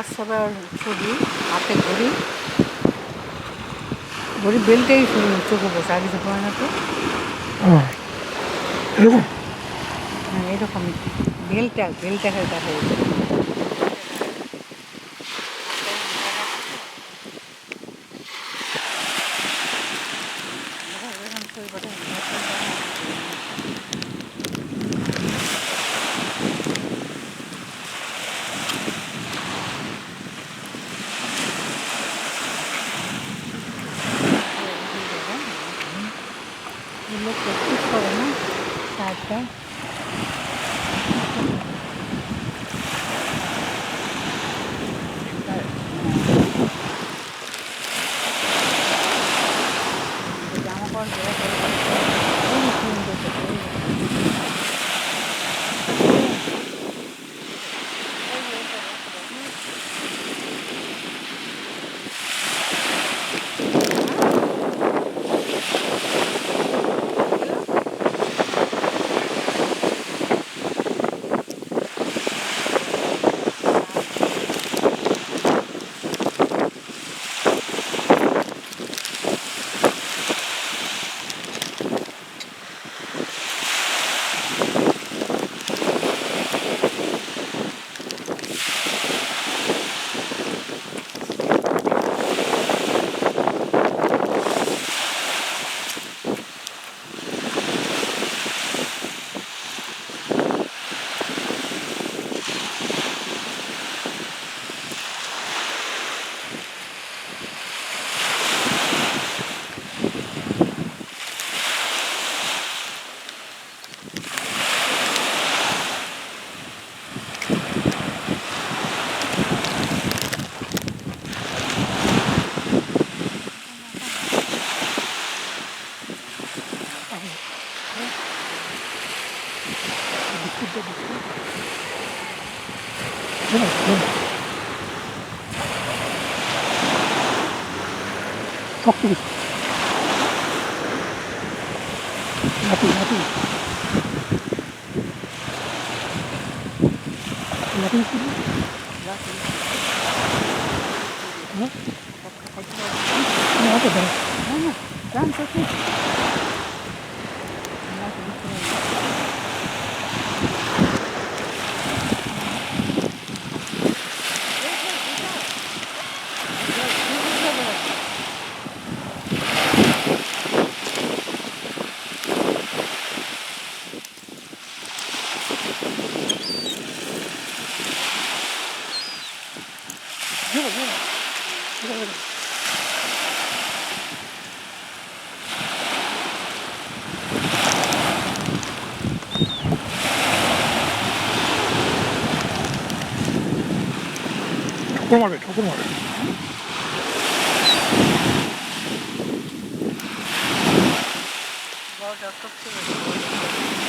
হোয়াটসঅ্যাপে ছবি হাতে ঘড়ি। ঘড়ি বেলটাই শুরু চোখে বসে আগে পড়ে না তো। এরকম হ্যাঁ এরকম বেলটা বেলটাকে দেখা যাচ্ছে শক্ত কিছু 넣어서 껍질을 넣어서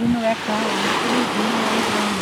অনেক é হ্যাঁ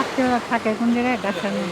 রাত্রেবেলা থাকে কোন জায়গায়? ডাক্তার নেই